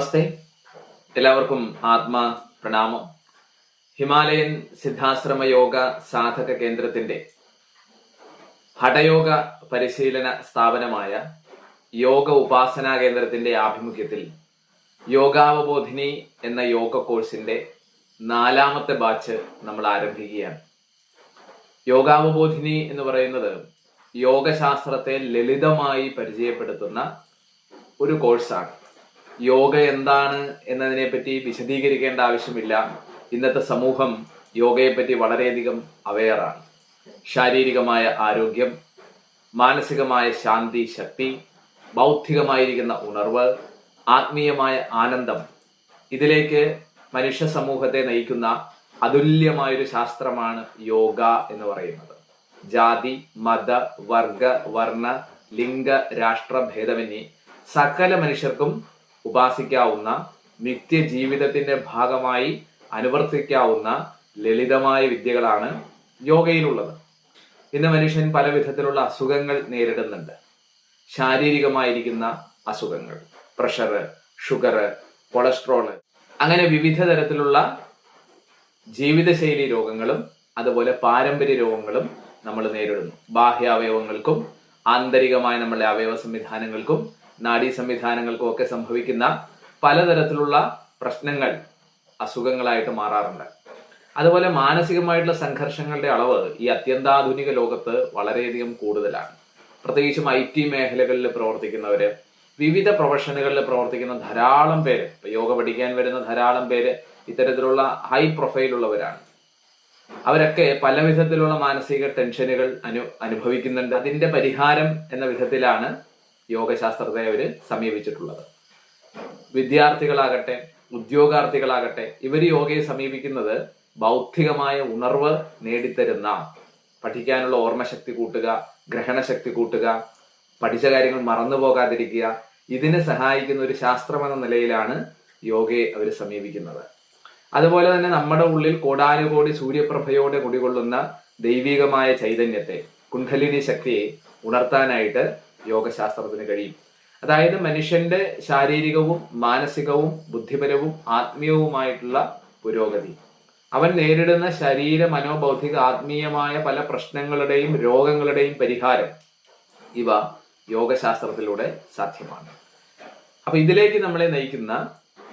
നമസ്തേ. എല്ലാവർക്കും ആത്മാ പ്രണാമം. ഹിമാലയൻ സിദ്ധാശ്രമ യോഗ സാധക കേന്ദ്രത്തിന്റെ ഹഠയോഗ പരിശീലന സ്ഥാപനമായ യോഗ ഉപാസനാ കേന്ദ്രത്തിന്റെ ആഭിമുഖ്യത്തിൽ യോഗാവബോധിനി എന്ന യോഗ കോഴ്സിന്റെ നാലാമത്തെ ബാച്ച് നമ്മൾ ആരംഭിക്കുകയാണ്. യോഗാവബോധിനി എന്ന് പറയുന്നത് യോഗശാസ്ത്രത്തെ ലളിതമായി പരിചയപ്പെടുത്തുന്ന ഒരു കോഴ്സാണ്. യോഗ എന്താണ് എന്നതിനെ പറ്റി വിശദീകരിക്കേണ്ട ആവശ്യമില്ല. ഇന്നത്തെ സമൂഹം യോഗയെപ്പറ്റി വളരെയധികം അവെയറാണ് ശാരീരികമായ ആരോഗ്യം മാനസികമായ ശാന്തി ശക്തി ബൗദ്ധികമായിരിക്കുന്ന ഉണർവ് ആത്മീയമായ ആനന്ദം ഇതിലേക്ക് മനുഷ്യ സമൂഹത്തെ നയിക്കുന്ന അതുല്യമായൊരു ശാസ്ത്രമാണ് യോഗ എന്ന് പറയുന്നത്. ജാതി മത വർഗ വർണ ലിംഗ രാഷ്ട്ര ഭേദമന്യേ സകല മനുഷ്യർക്കും ഉപാസിക്കാവുന്ന നിത്യജീവിതത്തിന്റെ ഭാഗമായി അനുവർത്തിക്കാവുന്ന ലളിതമായ വിദ്യകളാണ് യോഗയിലുള്ളത്. ഇന്ന് മനുഷ്യൻ പല വിധത്തിലുള്ള അസുഖങ്ങൾ നേരിടുന്നുണ്ട്. ശാരീരികമായിരിക്കുന്ന അസുഖങ്ങൾ പ്രഷർ ഷുഗർ കൊളസ്ട്രോൾ അങ്ങനെ വിവിധ തരത്തിലുള്ള ജീവിതശൈലി രോഗങ്ങളും അതുപോലെ പാരമ്പര്യ രോഗങ്ങളും നമ്മൾ നേരിടുന്നു. ബാഹ്യാവയവങ്ങൾക്കും ആന്തരികമായ നമ്മളുടെ അവയവ സംവിധാനങ്ങൾക്കും നാഡീ സംവിധാനങ്ങൾക്കും ഒക്കെ സംഭവിക്കുന്ന പലതരത്തിലുള്ള പ്രശ്നങ്ങൾ അസുഖങ്ങളായിട്ട് മാറാറുണ്ട്. അതുപോലെ മാനസികമായിട്ടുള്ള സംഘർഷങ്ങളുടെ അളവ് ഈ അത്യന്താധുനിക ലോകത്ത് വളരെയധികം കൂടുതലാണ്. പ്രത്യേകിച്ചും ഐ ടി മേഖലകളിൽ പ്രവർത്തിക്കുന്നവര് വിവിധ പ്രൊഫഷനുകളിൽ പ്രവർത്തിക്കുന്ന ധാരാളം പേര് യോഗ പഠിക്കാൻ വരുന്ന ധാരാളം പേര് ഇത്തരത്തിലുള്ള ഹൈ പ്രൊഫൈൽ ഉള്ളവരാണ്. അവരൊക്കെ പല വിധത്തിലുള്ള മാനസിക ടെൻഷനുകൾ അനു അനുഭവിക്കുന്നുണ്ട്. അതിന്റെ പരിഹാരം എന്ന വിധത്തിലാണ് യോഗശാസ്ത്രത്തെ അവർ സമീപിച്ചിട്ടുള്ളത്. വിദ്യാർത്ഥികളാകട്ടെ ഉദ്യോഗാർത്ഥികളാകട്ടെ ഇവർ യോഗയെ സമീപിക്കുന്നത് ബൗദ്ധികമായ ഉണർവ് നേടിത്തരുന്ന പഠിക്കാനുള്ള ഓർമ്മശക്തി കൂട്ടുക ഗ്രഹണശക്തി കൂട്ടുക പഠിച്ച കാര്യങ്ങൾ മറന്നു പോകാതിരിക്കുക ഇതിനെ സഹായിക്കുന്ന ഒരു ശാസ്ത്രമെന്ന നിലയിലാണ് യോഗയെ അവർ സമീപിക്കുന്നത്. അതുപോലെ തന്നെ നമ്മുടെ ഉള്ളിൽ കോടാനുകോടി സൂര്യപ്രഭയോടെ കുടികൊള്ളുന്ന ദൈവികമായ ചൈതന്യത്തെ കുണ്ഠലിനി ശക്തിയെ ഉണർത്താനായിട്ട് യോഗശാസ്ത്രത്തിന് കഴിയും. അതായത് മനുഷ്യന്റെ ശാരീരികവും മാനസികവും ബുദ്ധിപരവും ആത്മീയവുമായിട്ടുള്ള പുരോഗതി. അവൻ നേരിടുന്ന ശരീര മനോബൗദ്ധിക ആത്മീയമായ പല പ്രശ്നങ്ങളുടെയും രോഗങ്ങളുടെയും പരിഹാരം ഇവ യോഗശാസ്ത്രത്തിലൂടെ സാധ്യമാണ്. അപ്പൊ ഇതിലേക്ക് നമ്മളെ നയിക്കുന്ന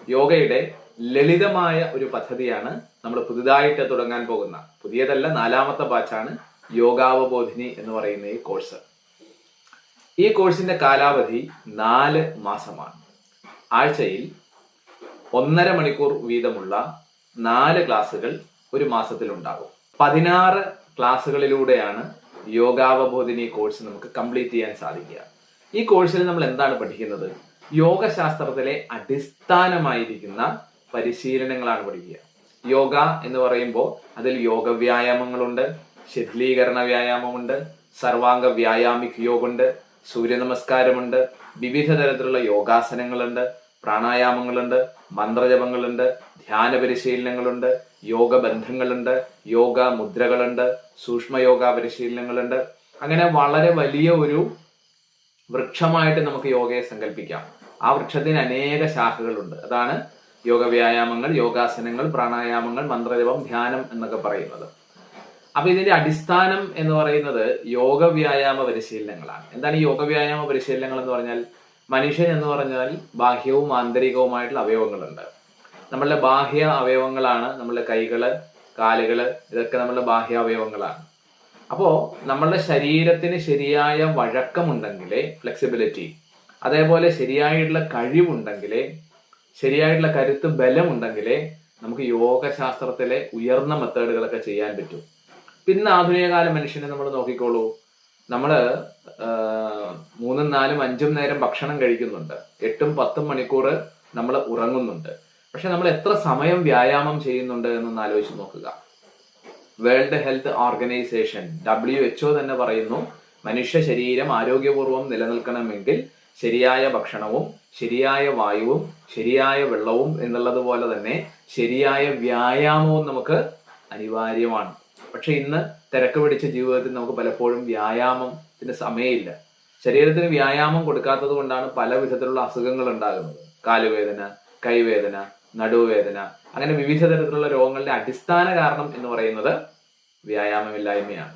യോഗയുടെ ലളിതമായ ഒരു പദ്ധതിയാണ് നമ്മൾ പുതുതായിട്ട് തുടങ്ങാൻ പോകുന്ന പുതിയതല്ല നാലാമത്തെ ബാച്ചാണ് യോഗാവബോധിനി എന്ന് പറയുന്ന ഈ കോഴ്സ് ഈ കോഴ്സിന്റെ കാലാവധി നാല് മാസമാണ്. ആഴ്ചയിൽ ഒന്നര മണിക്കൂർ വീതമുള്ള നാല് ക്ലാസ്സുകൾ ഒരു മാസത്തിൽ ഉണ്ടാകും. പതിനാറ് ക്ലാസ്സുകളിലൂടെയാണ് യോഗാവബോധിനി കോഴ്സ് നമുക്ക് കംപ്ലീറ്റ് ചെയ്യാൻ സാധിക്കുക. ഈ കോഴ്സിൽ നമ്മൾ എന്താണ് പഠിക്കുന്നത്? യോഗശാസ്ത്രത്തിലെ അടിസ്ഥാനമായിരിക്കുന്ന പരിശീലനങ്ങളാണ് പഠിക്കുക. യോഗ എന്ന് പറയുമ്പോൾ അതിൽ യോഗ വ്യായാമങ്ങളുണ്ട് ശിഥിലീകരണ വ്യായാമമുണ്ട് സർവാംഗ വ്യായാമിക് യോഗമുണ്ട് സൂര്യനമസ്കാരമുണ്ട്. വിവിധ തരത്തിലുള്ള യോഗാസനങ്ങളുണ്ട്. പ്രാണായാമങ്ങളുണ്ട്. മന്ത്രജപങ്ങളുണ്ട്. ധ്യാന പരിശീലനങ്ങളുണ്ട് യോഗ ബന്ധങ്ങളുണ്ട് യോഗ മുദ്രകളുണ്ട് സൂക്ഷ്മ യോഗ പരിശീലനങ്ങളുണ്ട് അങ്ങനെ വളരെ വലിയ ഒരു വൃക്ഷമായിട്ട് നമുക്ക് യോഗയെ സങ്കല്പിക്കാം. ആ വൃക്ഷത്തിന് അനേക ശാഖകളുണ്ട്. അതാണ് യോഗ വ്യായാമങ്ങൾ യോഗാസനങ്ങൾ പ്രാണായാമങ്ങൾ മന്ത്രജപം ധ്യാനം എന്നൊക്കെ പറയുന്നത്. അപ്പൊ ഇതിന്റെ അടിസ്ഥാനം എന്ന് പറയുന്നത് യോഗ വ്യായാമ പരിശീലനങ്ങളാണ്. എന്താണ് ഈ യോഗ വ്യായാമ പരിശീലനങ്ങൾ എന്ന് പറഞ്ഞാൽ? മനുഷ്യൻ എന്ന് പറഞ്ഞാൽ ബാഹ്യവും ആന്തരികവുമായിട്ടുള്ള അവയവങ്ങളുണ്ട്. നമ്മളുടെ ബാഹ്യ അവയവങ്ങളാണ് നമ്മളുടെ കൈകൾ കാലുകൾ ഇതൊക്കെ നമ്മളുടെ ബാഹ്യ അവയവങ്ങളാണ്. അപ്പോ നമ്മളുടെ ശരീരത്തിന് ശരിയായ വഴക്കമുണ്ടെങ്കിലേ ഫ്ലെക്സിബിലിറ്റി അതേപോലെ ശരിയായിട്ടുള്ള കഴിവുണ്ടെങ്കിലേ ശരിയായിട്ടുള്ള കരുത്ത് ബലമുണ്ടെങ്കിലേ നമുക്ക് യോഗശാസ്ത്രത്തിലെ ഉയർന്ന മെത്തേഡുകളൊക്കെ ചെയ്യാൻ പറ്റും. പിന്നെ ആധുനികകാല മനുഷ്യനെ നമ്മൾ നോക്കിക്കോളൂ. നമ്മൾ മൂന്നും നാലും അഞ്ചും നേരം ഭക്ഷണം കഴിക്കുന്നുണ്ട്. എട്ടും പത്തും മണിക്കൂർ നമ്മൾ ഉറങ്ങുന്നുണ്ട്. പക്ഷെ നമ്മൾ എത്ര സമയം വ്യായാമം ചെയ്യുന്നുണ്ട് എന്നൊന്ന് ആലോചിച്ച് നോക്കുക. World health organization W H O തന്നെ പറയുന്നു മനുഷ്യ ശരീരം ആരോഗ്യപൂർവം നിലനിൽക്കണമെങ്കിൽ ശരിയായ ഭക്ഷണവും ശരിയായ വായുവും ശരിയായ വെള്ളവും എന്നുള്ളത് പോലെ തന്നെ ശരിയായ വ്യായാമവും നമുക്ക് അനിവാര്യമാണ്. പക്ഷെ ഇന്ന് തിരക്ക് പിടിച്ച ജീവിതത്തിൽ നമുക്ക് പലപ്പോഴും വ്യായാമത്തിന് സമയമില്ല. ശരീരത്തിന് വ്യായാമം കൊടുക്കാത്തത് കൊണ്ടാണ് പല വിധത്തിലുള്ള അസുഖങ്ങൾ ഉണ്ടാകുന്നത്. കാലുവേദന കൈവേദന നടുവേദന അങ്ങനെ വിവിധ തരത്തിലുള്ള രോഗങ്ങളുടെ അടിസ്ഥാന കാരണം എന്ന് പറയുന്നത് വ്യായാമമില്ലായ്മയാണ്.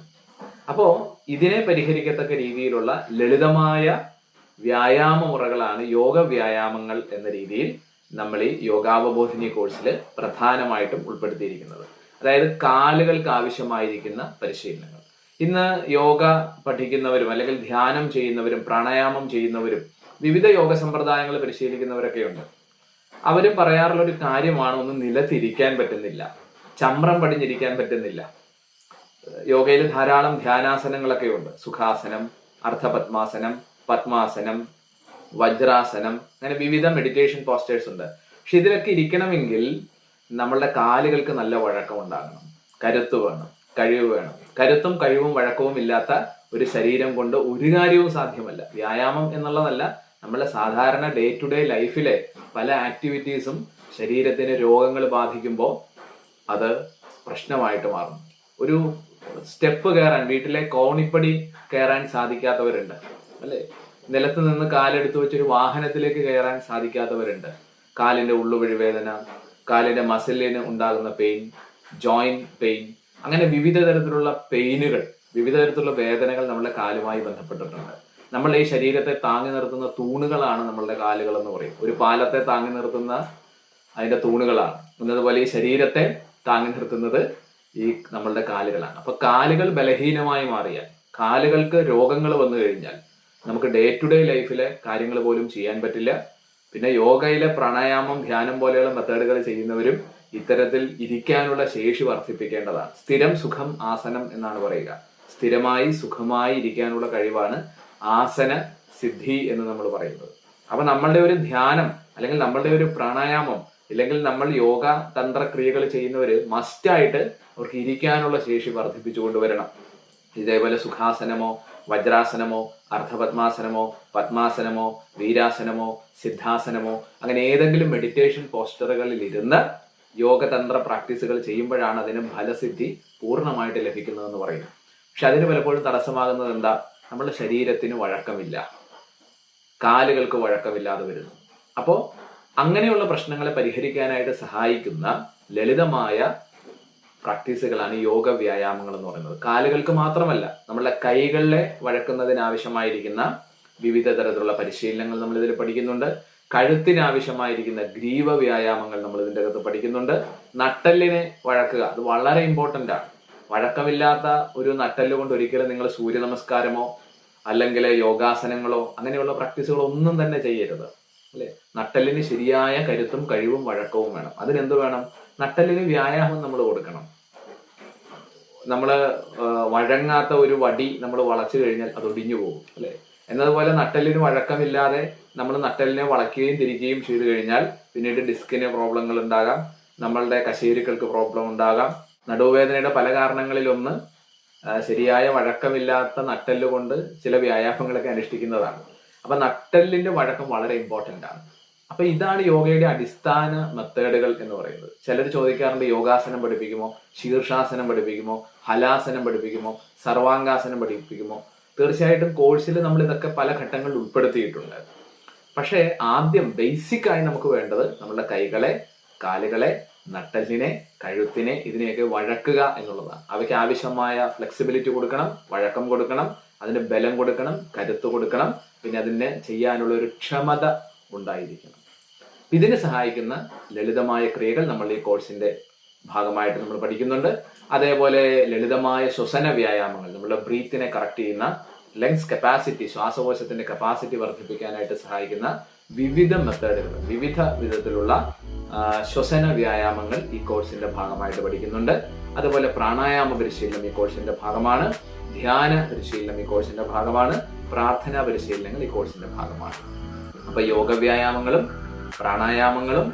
അപ്പോ ഇതിനെ പരിഹരിക്കത്തക്ക രീതിയിലുള്ള ലളിതമായ വ്യായാമ മുറകളാണ് യോഗ വ്യായാമങ്ങൾ എന്ന രീതിയിൽ നമ്മൾ ഈ യോഗാവബോധിനി കോഴ്സിൽ പ്രധാനമായിട്ടും ഉൾപ്പെടുത്തിയിരിക്കുന്നത്. അതായത് കാലുകൾക്ക് ആവശ്യമായിരിക്കുന്ന പരിശീലനങ്ങൾ. ഇന്ന് യോഗ പഠിക്കുന്നവരും അല്ലെങ്കിൽ ധ്യാനം ചെയ്യുന്നവരും പ്രാണായാമം ചെയ്യുന്നവരും വിവിധ യോഗ സമ്പ്രദായങ്ങൾ പരിശീലിക്കുന്നവരൊക്കെ ഉണ്ട് അവരും പറയാറുള്ള ഒരു കാര്യമാണ് ഒന്ന് നിലത്തിരിക്കാൻ പറ്റുന്നില്ല. ചമ്രം പടിഞ്ഞിരിക്കാൻ പറ്റുന്നില്ല. യോഗയിൽ ധാരാളം ധ്യാനാസനങ്ങളൊക്കെ ഉണ്ട് സുഖാസനം അർദ്ധപത്മാസനം പത്മാസനം വജ്രാസനം അങ്ങനെ വിവിധ മെഡിറ്റേഷൻ പോസ്റ്റേഴ്സ് ഉണ്ട്. പക്ഷെ ഇതിലൊക്കെ ഇരിക്കണമെങ്കിൽ നമ്മളുടെ കാലുകൾക്ക് നല്ല വഴക്കം ഉണ്ടാകണം. കരുത്ത് വേണം കഴിവ് വേണം. കരുത്തും കഴിവും വഴക്കവും ഇല്ലാത്ത ഒരു ശരീരം കൊണ്ട് ഒരു കാര്യവും സാധ്യമല്ല. വ്യായാമം എന്നുള്ളതല്ല നമ്മളെ സാധാരണ ഡേ ടു ഡേ ലൈഫിലെ പല ആക്ടിവിറ്റീസും ശരീരത്തിന് രോഗങ്ങൾ ബാധിക്കുമ്പോൾ അത് പ്രശ്നമായിട്ട് മാറും. ഒരു സ്റ്റെപ്പ് കയറാൻ വീട്ടിലെ കോണിപ്പടി കയറാൻ സാധിക്കാത്തവരുണ്ട്. അല്ലേ? നിലത്ത് നിന്ന് കാലെടുത്ത് വെച്ചൊരു വാഹനത്തിലേക്ക് കയറാൻ സാധിക്കാത്തവരുണ്ട്. കാലിന്റെ ഉള്ളുവഴി വേദന കാലിന്റെ മസിലിന് ഉണ്ടാകുന്ന പെയിൻ ജോയിന്റ് പെയിൻ അങ്ങനെ വിവിധ തരത്തിലുള്ള പെയിനുകൾ വിവിധ തരത്തിലുള്ള വേദനകൾ നമ്മുടെ കാലുമായി ബന്ധപ്പെട്ടിട്ടുണ്ട്. നമ്മൾ ഈ ശരീരത്തെ താങ്ങി നിർത്തുന്ന തൂണുകളാണ് നമ്മളുടെ കാലുകൾ എന്ന് പറയും. ഒരു പാലത്തെ താങ്ങി നിർത്തുന്ന അതിന്റെ തൂണുകളാണ്. എന്നതുപോലെ ഈ ശരീരത്തെ താങ്ങി നിർത്തുന്നത് ഈ നമ്മളുടെ കാലുകളാണ്. അപ്പൊ കാലുകൾ ബലഹീനമായി മാറിയാൽ കാലുകൾക്ക് രോഗങ്ങൾ വന്നു കഴിഞ്ഞാൽ നമുക്ക് ഡേ ടു ഡേ ലൈഫിലെ കാര്യങ്ങൾ പോലും ചെയ്യാൻ പറ്റില്ല. പിന്നെ യോഗയിലെ പ്രാണായാമം ധ്യാനം പോലെയുള്ള മെത്തേഡുകൾ ചെയ്യുന്നവരും ഇത്തരത്തിൽ ഇരിക്കാനുള്ള ശേഷി വർദ്ധിപ്പിക്കേണ്ടതാണ്. സ്ഥിരം സുഖം ആസനം എന്നാണ് പറയുക. സ്ഥിരമായി സുഖമായി ഇരിക്കാനുള്ള കഴിവാണ് ആസന സിദ്ധി എന്ന് നമ്മൾ പറയുന്നത്. അപ്പൊ നമ്മളുടെ ഒരു ധ്യാനം അല്ലെങ്കിൽ നമ്മളുടെ ഒരു പ്രാണായാമം ഇല്ലെങ്കിൽ നമ്മൾ യോഗ തന്ത്ര ക്രിയകൾ ചെയ്യുന്നവര് മസ്റ്റായിട്ട് അവർക്ക് ഇരിക്കാനുള്ള ശേഷി വർദ്ധിപ്പിച്ചു കൊണ്ടുവരണം. ഇതേപോലെ സുഖാസനമോ വജ്രാസനമോ അർദ്ധപത്മാസനമോ പത്മാസനമോ വീരാസനമോ സിദ്ധാസനമോ അങ്ങനെ ഏതെങ്കിലും മെഡിറ്റേഷൻ പോസ്റ്ററുകളിൽ ഇരുന്ന് യോഗതന്ത്ര പ്രാക്ടീസുകൾ ചെയ്യുമ്പോഴാണ് അതിന് ഫലസിദ്ധി പൂർണമായിട്ട് ലഭിക്കുന്നതെന്ന് പറയുന്നത്. പക്ഷെ അതിന് പലപ്പോഴും തടസ്സമാകുന്നത് എന്താ? നമ്മുടെ ശരീരത്തിന് വഴക്കമില്ല. കാലുകൾക്ക് വഴക്കമില്ലാതെ വരുന്നു. അപ്പോൾ അങ്ങനെയുള്ള പ്രശ്നങ്ങളെ പരിഹരിക്കാനായിട്ട് സഹായിക്കുന്ന ലളിതമായ പ്രാക്ടീസുകളാണ് യോഗ വ്യായാമങ്ങൾ എന്ന് പറയുന്നത്. കാലുകൾക്ക് മാത്രമല്ല നമ്മളുടെ കൈകളിലെ വഴക്കുന്നതിനാവശ്യമായിരിക്കുന്ന വിവിധ തരത്തിലുള്ള പരിശീലനങ്ങൾ നമ്മൾ ഇതിൽ പഠിക്കുന്നുണ്ട്. കഴുത്തിന് ആവശ്യമായിരിക്കുന്ന ഗ്രീവ വ്യായാമങ്ങൾ നമ്മൾ ഇതിന്റെ അകത്ത് പഠിക്കുന്നുണ്ട്. നട്ടലിനെ വഴക്കുക അത് വളരെ ഇമ്പോർട്ടന്റ് ആണ്. വഴക്കമില്ലാത്ത ഒരു നട്ടൽ കൊണ്ട് ഒരിക്കലും നിങ്ങൾ സൂര്യ നമസ്കാരമോ അല്ലെങ്കിൽ യോഗാസനങ്ങളോ അങ്ങനെയുള്ള പ്രാക്ടീസുകളോ ഒന്നും തന്നെ ചെയ്യരുത്. അല്ലെ? നട്ടലിന് ശരിയായ കരുത്തും കഴിവും വഴക്കവും വേണം. അതിനെന്ത് വേണം? നട്ടലിന് വ്യായാമം നമ്മൾ കൊടുക്കണം. നമ്മൾ വഴങ്ങാത്ത ഒരു വടി നമ്മൾ വളച്ചു കഴിഞ്ഞാൽ അത് ഒടിഞ്ഞു പോകും അല്ലെ? എന്നതുപോലെ നട്ടലിന് വഴക്കമില്ലാതെ നമ്മൾ നട്ടലിനെ വളയ്ക്കുകയും തിരിക്കുകയും ചെയ്തു കഴിഞ്ഞാൽ പിന്നീട് ഡിസ്കിന് പ്രോബ്ലങ്ങൾ ഉണ്ടാകാം നമ്മളുടെ കശേരുക്കൾക്ക് പ്രോബ്ലം ഉണ്ടാകാം. നടുവേദനയുടെ പല കാരണങ്ങളിലൊന്ന് ശരിയായ വഴക്കമില്ലാത്ത നട്ടെല്ല് കൊണ്ട് ചില വ്യായാമങ്ങളൊക്കെ അനുഷ്ഠിക്കുന്നതാണ്. അപ്പൊ നട്ടെല്ലിന്റെ വഴക്കം വളരെ ഇമ്പോർട്ടന്റ് ആണ്. അപ്പൊ ഇതാണ് യോഗയുടെ അടിസ്ഥാന മെത്തേഡുകൾ എന്ന് പറയുന്നത്. ചിലർ ചോദിക്കാറുണ്ട് യോഗാസനം പഠിപ്പിക്കുമോ? ശീർഷാസനം പഠിപ്പിക്കുമോ? ഹലാസനം പഠിപ്പിക്കുമോ? സർവാംഗാസനം പഠിപ്പിക്കുമോ? തീർച്ചയായിട്ടും കോഴ്സിൽ നമ്മൾ ഇതൊക്കെ പല ഘട്ടങ്ങളിൽ ഉൾപ്പെടുത്തിയിട്ടുണ്ട്. പക്ഷേ ആദ്യം ബേസിക് ആയി നമുക്ക് വേണ്ടത് നമ്മുടെ കൈകളെ കാലുകളെ നട്ടലിനെ കഴുത്തിനെ ഇതിനെയൊക്കെ വഴക്കുക എന്നുള്ളതാണ്. അവയ്ക്ക് ആവശ്യമായ ഫ്ലെക്സിബിലിറ്റി കൊടുക്കണം വഴക്കം കൊടുക്കണം അതിന് ബലം കൊടുക്കണം കരുത്ത് കൊടുക്കണം പിന്നെ അതിന് ചെയ്യാനുള്ള ഒരു ക്ഷമത ഉണ്ടായിരിക്കണം. ഇതിന് സഹായിക്കുന്ന ലളിതമായ ക്രിയകൾ നമ്മൾ ഈ കോഴ്സിന്റെ ഭാഗമായിട്ട് നമ്മൾ പഠിക്കുന്നുണ്ട്. അതേപോലെ ലളിതമായ ശ്വസന വ്യായാമങ്ങൾ നമ്മുടെ ബ്രീത്തിനെ കറക്റ്റ് ചെയ്യുന്ന ലങ്സ് കപ്പാസിറ്റി ശ്വാസകോശത്തിന്റെ കപ്പാസിറ്റി വർദ്ധിപ്പിക്കാനായിട്ട് സഹായിക്കുന്ന വിവിധ മെത്തേഡുകൾ വിവിധ വിധത്തിലുള്ള ശ്വസന വ്യായാമങ്ങൾ ഈ കോഴ്സിന്റെ ഭാഗമായിട്ട് പഠിക്കുന്നുണ്ട്. അതുപോലെ പ്രാണായാമ പരിശീലനം ഈ കോഴ്സിന്റെ ഭാഗമാണ്. ധ്യാന പരിശീലനം ഈ കോഴ്സിന്റെ ഭാഗമാണ്. പ്രാർത്ഥനാ പരിശീലനങ്ങൾ ഈ കോഴ്സിന്റെ ഭാഗമാണ്. അപ്പൊ യോഗ വ്യായാമങ്ങളും പ്രാണായാമങ്ങളും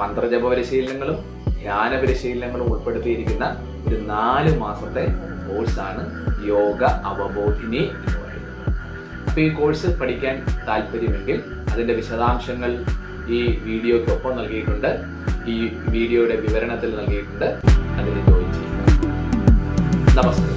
മന്ത്രജപ പരിശീലനങ്ങളും ധ്യാന പരിശീലനങ്ങളും ഉൾപ്പെടുത്തിയിരിക്കുന്ന ഒരു നാല് മാസത്തെ കോഴ്സാണ് യോഗ അവബോധിനി എന്ന് പറയുന്നത്. അപ്പോൾ ഈ കോഴ്സ് പഠിക്കാൻ താല്പര്യമെങ്കിൽ അതിന്റെ വിശദാംശങ്ങൾ ഈ വീഡിയോയ്ക്കൊപ്പം നൽകിയിട്ടുണ്ട്. ഈ വീഡിയോയുടെ വിവരണത്തിൽ നൽകിയിട്ടുണ്ട്. അതിൽ ജോയിൻ ചെയ്യുക. നമസ്കാരം.